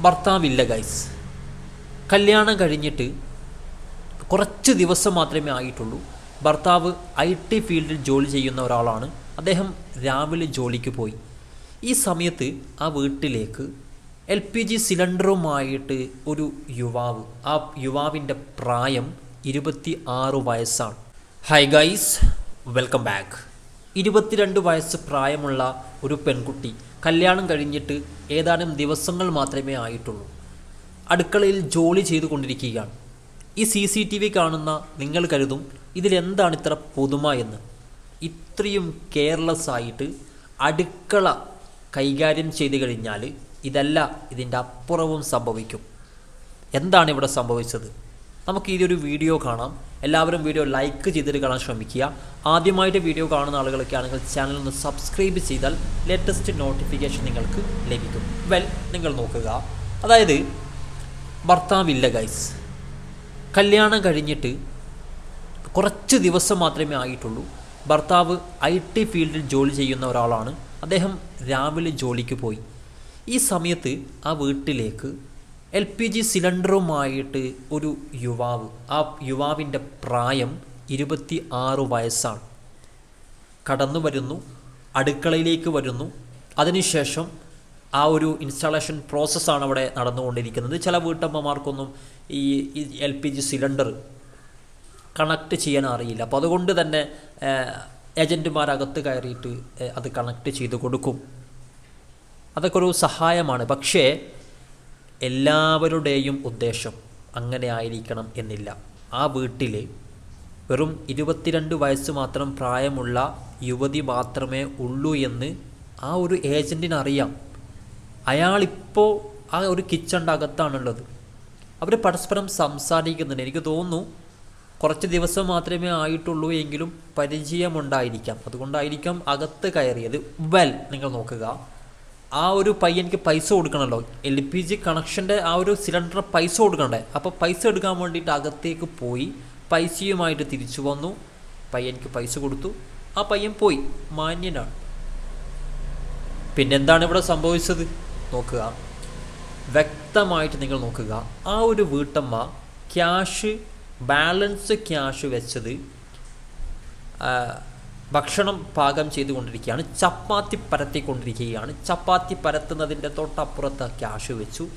ഭർത്താവില്ല guys കല്യാണം കഴിഞ്ഞിട്ട് കുറച്ച് ദിവസം മാത്രമേ ആയിട്ടുള്ളൂ. ഭർത്താവ് ഐ ടി ഫീൽഡിൽ ജോലി ചെയ്യുന്ന ഒരാളാണ്. അദ്ദേഹം രാവിലെ ജോലിക്ക് പോയി. ഈ സമയത്ത് ആ വീട്ടിലേക്ക് എൽ പി ജി സിലിണ്ടറുമായിട്ട് ഒരു യുവാവ് ആ യുവാവിന്റെ പ്രായം ഇരുപത്തി ആറ് വയസ്സാണ്. ഹൈ ഗൈസ് വെൽക്കം ബാക്ക് ഇരുപത്തിരണ്ട് വയസ്സ് പ്രായമുള്ള ഒരു പെൺകുട്ടി. കല്യാണം കഴിഞ്ഞിട്ട് ഏതാനും ദിവസങ്ങൾ മാത്രമേ ആയിട്ടുള്ളൂ. അടുക്കളയിൽ ജോലി ചെയ്തുകൊണ്ടിരിക്കുകയാണ്. ഈ സി സി ടി വി കാണുന്ന നിങ്ങൾ കരുതും ഇതിലെന്താണ് ഇത്ര പുതുമ എന്ന്. ഇത്രയും കെയർലെസ് ആയിട്ട് അടുക്കള കൈകാര്യം ചെയ്ത് കഴിഞ്ഞാൽ ഇതല്ല ഇതിന്റെ അപ്പുറവും സംഭവിക്കും. എന്താണ് ഇവിടെ സംഭവിച്ചത്? നമുക്ക് ഈ ഒരു വീഡിയോ കാണാം. എല്ലാവരും വീഡിയോ ലൈക്ക് ചെയ്തിട്ട് കാണാൻ ശ്രമിക്കുക. ആദ്യമായിട്ട് വീഡിയോ കാണുന്ന ആളുകളൊക്കെ ആണെങ്കിൽ ചാനൽ ഒന്ന് സബ്സ്ക്രൈബ് ചെയ്താൽ ലേറ്റസ്റ്റ് നോട്ടിഫിക്കേഷൻ നിങ്ങൾക്ക് ലഭിക്കും. വെൽ നിങ്ങൾ നോക്കുക. അതായത് ഭർത്താവില്ല ഗൈസ് കല്യാണം കഴിഞ്ഞിട്ട് കുറച്ച് ദിവസം മാത്രമേ ആയിട്ടുള്ളൂ. ഭർത്താവ് ഐ ടി ഫീൽഡിൽ ജോലി ചെയ്യുന്ന ഒരാളാണ്. അദ്ദേഹം രാവിലെ ജോലിക്ക് പോയി. ഈ സമയത്ത് ആ വീട്ടിലേക്ക് എൽ പി ജി സിലിണ്ടറുമായിട്ട് ഒരു യുവാവ് ആ യുവാവിന്റെ പ്രായം ഇരുപത്തി ആറ് വയസ്സാണ്. കടന്നു വരുന്നു അടുക്കളയിലേക്ക് വരുന്നു. അതിനുശേഷം ആ ഒരു ഇൻസ്റ്റാളേഷൻ പ്രോസസ്സാണ് അവിടെ നടന്നുകൊണ്ടിരിക്കുന്നത്. ചില വീട്ടമ്മമാർക്കൊന്നും ഈ L P G cylinder connect ചെയ്യാൻ അറിയില്ല. അപ്പോൾ അതുകൊണ്ട് തന്നെ ഏജന്റുമാരകത്ത് കയറിയിട്ട് അത് കണക്ട് ചെയ്ത് കൊടുക്കും. അതൊക്കെ ഒരു സഹായമാണ്. പക്ഷേ എല്ലാവരുടെയും ഉദ്ദേശം അങ്ങനെ ആയിരിക്കണം എന്നില്ല. ആ വീട്ടിൽ വെറും ഇരുപത്തിരണ്ട് വയസ്സ് മാത്രം പ്രായമുള്ള യുവതി മാത്രമേ ഉള്ളൂ എന്ന് ആ ഒരു ഏജന്റിന് അറിയാം അയാളിപ്പോൾ ആ ഒരു കിച്ചണിന്റെ അകത്താണുള്ളത് അവർ പരസ്പരം സംസാരിക്കുന്നുണ്ട്. എനിക്ക് തോന്നുന്നു കുറച്ച് ദിവസം മാത്രമേ ആയിട്ടുള്ളൂ എങ്കിലും പരിചയമുണ്ടായിരിക്കാം. അതുകൊണ്ടായിരിക്കാം അകത്ത് കയറിയത്. വെൽ നിങ്ങൾ നോക്കുക. ആ ഒരു പയ്യനിക്ക് പൈസ കൊടുക്കണമല്ലോ എൽ പി ജി കണക്ഷന്റെ ആ ഒരു സിലിണ്ടർ പൈസ കൊടുക്കണ്ടേ? അപ്പോൾ പൈസ എടുക്കാൻ വേണ്ടിയിട്ട് അകത്തേക്ക് പോയി പൈസയുമായിട്ട് തിരിച്ചു വന്നു. പയ്യനിക്ക് പൈസ കൊടുത്തു. ആ പയ്യൻ പോയി. മാന്യനാണ്. പിന്നെന്താണ് ഇവിടെ സംഭവിച്ചത്? നോക്കുക. വ്യക്തമായിട്ട് നിങ്ങൾ നോക്കുക. ആ ഒരു വീട്ടമ്മ ക്യാഷ് ബാലൻസ് ക്യാഷ് വെച്ചത് ഭക്ഷണം പാകം ചെയ്തുകൊണ്ടിരിക്കുകയാണ്. ചപ്പാത്തി പരത്തിക്കൊണ്ടിരിക്കുകയാണ്. ചപ്പാത്തി പരത്തുന്നതിന്റെ തൊട്ടപ്പുറത്ത് ക്യാഷ് വെച്ചു.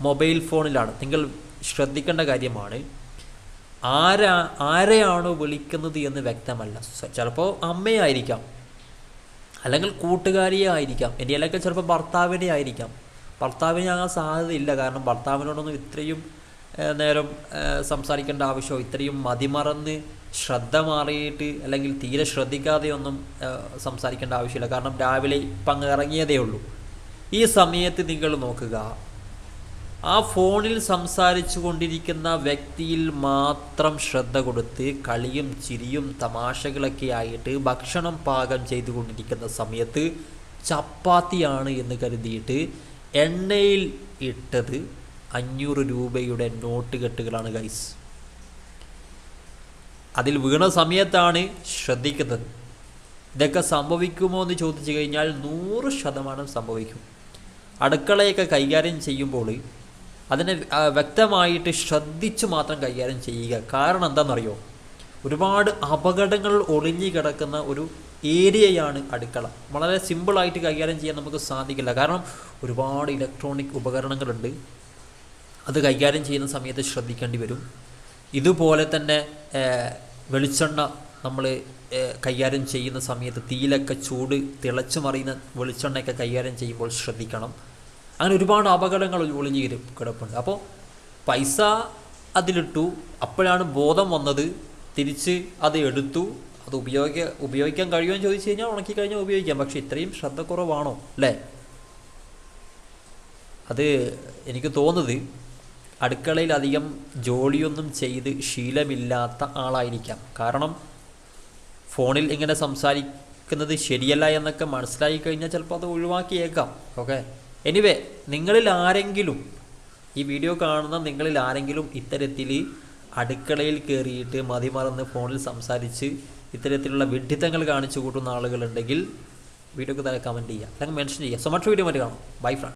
മൊബൈൽ ഫോണിലാണ്. നിങ്ങൾ ശ്രദ്ധിക്കേണ്ട കാര്യമാണ് ആരാ ആരെയാണോ വിളിക്കുന്നത് എന്ന് വ്യക്തമല്ല. ചിലപ്പോൾ അമ്മയായിരിക്കാം അല്ലെങ്കിൽ കൂട്ടുകാരിയെ ആയിരിക്കാം എന്റെ അല്ലെങ്കിൽ ചിലപ്പോൾ ഭർത്താവിനെ ആയിരിക്കാം. ഭർത്താവിനെ ആകാൻ സാധ്യതയില്ല. കാരണം ഭർത്താവിനോടൊന്നും ഇത്രയും നേരം സംസാരിക്കേണ്ട ആവശ്യമോ? ഇത്രയും മതിമറന്ന് ശ്രദ്ധ മാറിയിട്ട് അല്ലെങ്കിൽ തീരെ ശ്രദ്ധിക്കാതെ ഒന്നും സംസാരിക്കേണ്ട ആവശ്യമില്ല. കാരണം രാവിലെ ഇപ്പം ഇറങ്ങിയതേ ഉള്ളൂ. ഈ സമയത്ത് നിങ്ങൾ നോക്കുക. ആ ഫോണിൽ സംസാരിച്ചു കൊണ്ടിരിക്കുന്ന വ്യക്തിയിൽ മാത്രം ശ്രദ്ധ കൊടുത്ത് കളിയും ചിരിയും തമാശകളൊക്കെ ആയിട്ട് ഭക്ഷണം പാകം ചെയ്തുകൊണ്ടിരിക്കുന്ന സമയത്ത് ചപ്പാത്തിയാണ് എന്ന് കരുതിയിട്ട് എണ്ണയിൽ ഇട്ടത് അഞ്ഞൂറ് രൂപയുടെ നോട്ട് കെട്ടുകളാണ് ഗൈസ് അതിൽ വീണ സമയത്താണ് ശ്രദ്ധിക്കുന്നത്. ഇതൊക്കെ സംഭവിക്കുമോ എന്ന് ചോദിച്ചു കഴിഞ്ഞാൽ നൂറ് ശതമാനം സംഭവിക്കും. അടുക്കളയൊക്കെ കൈകാര്യം ചെയ്യുമ്പോൾ അതിനെ വ്യക്തമായിട്ട് ശ്രദ്ധിച്ച് മാത്രം കൈകാര്യം ചെയ്യുക. കാരണം എന്താണെന്നറിയോ? ഒരുപാട് അപകടങ്ങൾ ഒളിഞ്ഞു കിടക്കുന്ന ഒരു ഏരിയയാണ് അടുക്കള. വളരെ സിമ്പിളായിട്ട് കൈകാര്യം ചെയ്യാൻ നമുക്ക് സാധിക്കില്ല. കാരണം ഒരുപാട് ഇലക്ട്രോണിക് ഉപകരണങ്ങളുണ്ട്. അത് കൈകാര്യം ചെയ്യുന്ന സമയത്ത് ശ്രദ്ധിക്കേണ്ടി വരും. ഇതുപോലെ തന്നെ വെളിച്ചെണ്ണ നമ്മൾ കൈകാര്യം ചെയ്യുന്ന സമയത്ത് തീയിലൊക്കെ ചൂട് തിളച്ചു മറിയുന്ന വെളിച്ചെണ്ണയൊക്കെ കൈകാര്യം ചെയ്യുമ്പോൾ ശ്രദ്ധിക്കണം. അങ്ങനെ ഒരുപാട് അപകടങ്ങൾ ഒളിഞ്ഞു കിട- കിടപ്പുണ്ട്. അപ്പോൾ പൈസ അതിലിട്ടു. അപ്പോഴാണ് ബോധം വന്നത്. തിരിച്ച് അത് എടുത്തു. അത് ഉപയോഗിക്ക ഉപയോഗിക്കാൻ കഴിയുമോ എന്ന് ചോദിച്ചു കഴിഞ്ഞാൽ ഉണക്കി കഴിഞ്ഞാൽ ഉപയോഗിക്കാം. പക്ഷെ ഇത്രയും ശ്രദ്ധക്കുറവാണോ? അല്ലേ? അത് എനിക്ക് തോന്നുന്നത് അടുക്കളയിൽ അധികം ജോലിയൊന്നും ചെയ്ത് ശീലമില്ലാത്ത ആളായിരിക്കാം. കാരണം ഫോണിൽ ഇങ്ങനെ സംസാരിക്കുന്നത് ശരിയല്ല എന്നൊക്കെ മനസ്സിലായി കഴിഞ്ഞാൽ ചിലപ്പോൾ അത് ഒഴിവാക്കിയേക്കാം. ഓക്കെ? എനിവേ നിങ്ങളിൽ ആരെങ്കിലും ഈ വീഡിയോ കാണുന്ന നിങ്ങളിൽ ആരെങ്കിലും ഇത്തരത്തിൽ അടുക്കളയിൽ കയറിയിട്ട് മതിമറന്ന് ഫോണിൽ സംസാരിച്ച് ഇത്തരത്തിലുള്ള വിഡ്ഢിത്തങ്ങൾ കാണിച്ചു കൂട്ടുന്ന ആളുകളുണ്ടെങ്കിൽ വീഡിയോക്ക് താഴെ കമന്റ് ചെയ്യുക. അല്ലെങ്കിൽ മെൻഷൻ ചെയ്യുക. സോ മറ്റൊരു വീഡിയോ മറ്റു കാണാം. Bye friends